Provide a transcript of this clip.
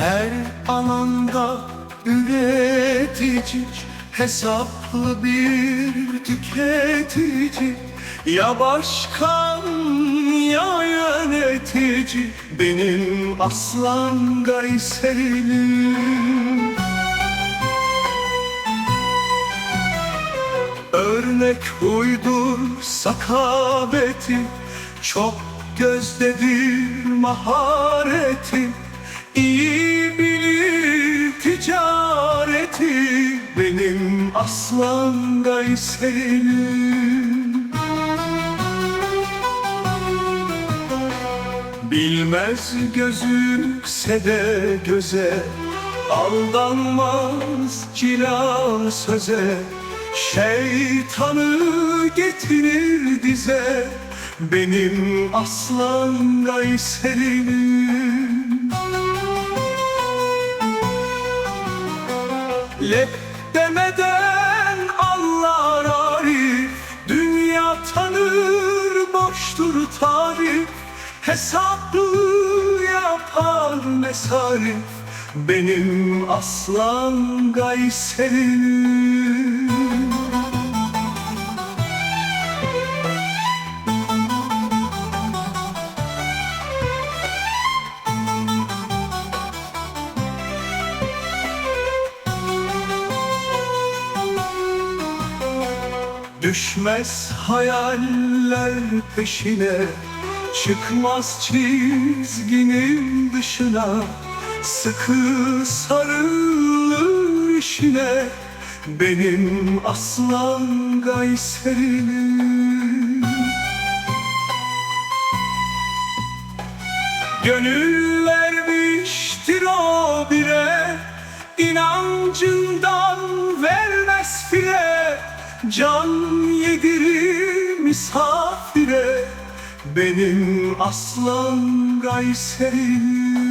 Her alanda üretici Hesaplı bir tüketici. Ya başkan ya yönetici. Benim aslan Gayserim. Örnek huydur sakabeti. Çok gözdedir mahareti. İyi Benim aslan Gayserim Bilmez gözükse de göze Aldanmaz cila söze. Şeytanı getirir dize Benim aslan Gayserim Lep demeden Allah arif. Dünya tanır boştur tarif. Hesaplı yapar mesarif. Benim aslan Gayserim Düşmez hayaller peşine Çıkmaz çizginin dışına Sıkı sarılır işine. Benim aslan Gayserim. Gönül vermiştir o bire inancından Can yedirir misafire Benim aslan Gayserim